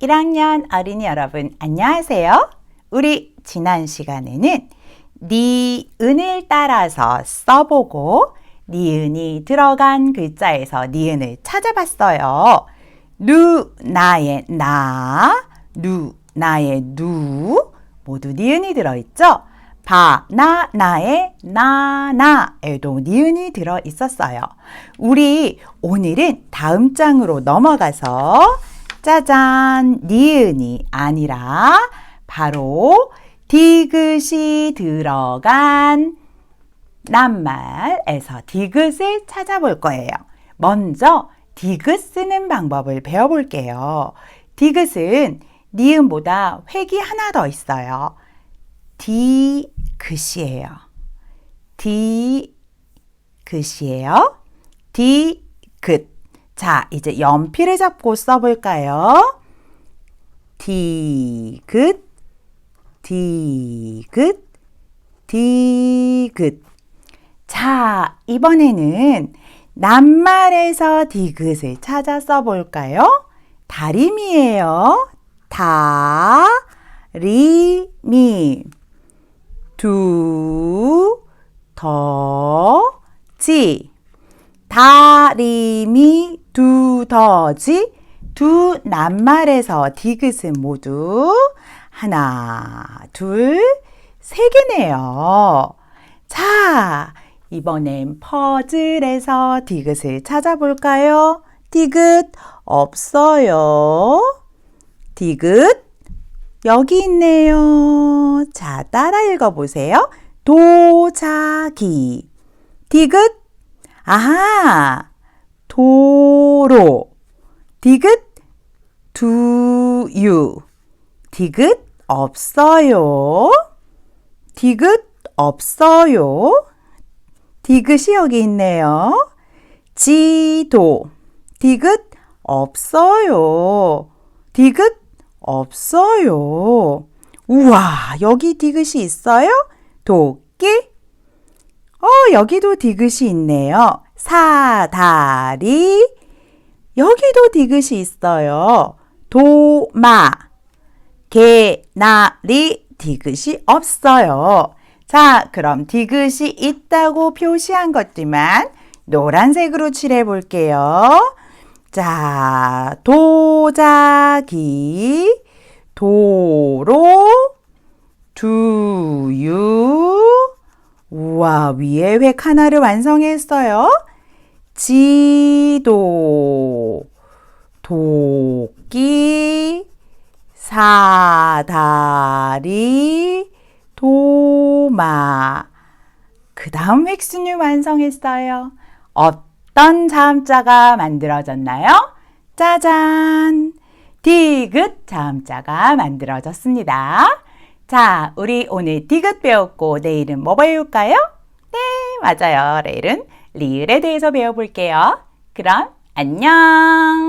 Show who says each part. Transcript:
Speaker 1: 1학년 어린이 여러분 안녕하세요. 우리 지난 시간에는 니은을 따라서 써보고 니은이 들어간 글자에서 니은을 찾아봤어요. 누 나의 나, 누 나의 누 모두 니은이 들어있죠? 바, 나, 나의 나, 나에도 니은이 들어 있었어요. 우리 오늘은 다음 장으로 넘어가서 짜잔, 니은이 아니라 바로 디귿이 들어간 낱말에서 디귿을 찾아볼 거예요. 먼저 디귿 쓰는 방법을 배워볼게요. 디귿은 니은보다 획이 하나 더 있어요. 디귿이에요. 디귿이에요. 디귿. 자, 이제 연필을 잡고 써볼까요? 디귿, 디귿, 디귿. 자, 이번에는 낱말에서 디귿을 찾아 써볼까요? 다리미예요. 다 리 미. 두, 더, 지. 다리미, 두, 더, 지. 두 낱말에서 디귿은 모두 하나, 둘, 세 개네요. 자, 이번엔 퍼즐에서 디귿을 찾아볼까요? 디귿 없어요. 디귿 여기 있네요. 자, 따라 읽어보세요. 도자기. 디귿 아하. 도로. 디귿 두유. 디귿 없어요. 디귿 없어요. 디귿이 여기 있네요. 지도. 디귿 없어요. 디귿 없어요. 우와, 여기 디귿이 있어요? 도끼? 어, 여기도 디귿이 있네요. 사다리. 여기도 디귿이 있어요. 도마. 개나리. 디귿이 없어요. 자, 그럼 디귿이 있다고 표시한 것들만 노란색으로 칠해 볼게요. 자, 도자기, 도로, 두유. 우와, 위에 획 하나를 완성했어요. 지도, 도끼, 사다리, 도마. 그 다음 획순을 완성했어요. 어떤 자음자가 만들어졌나요? 짜잔! 디귿 자음자가 만들어졌습니다. 자, 우리 오늘 디귿 배웠고 내일은 뭐 배울까요? 네, 맞아요. 내일은 리을에 대해서 배워볼게요. 그럼 안녕!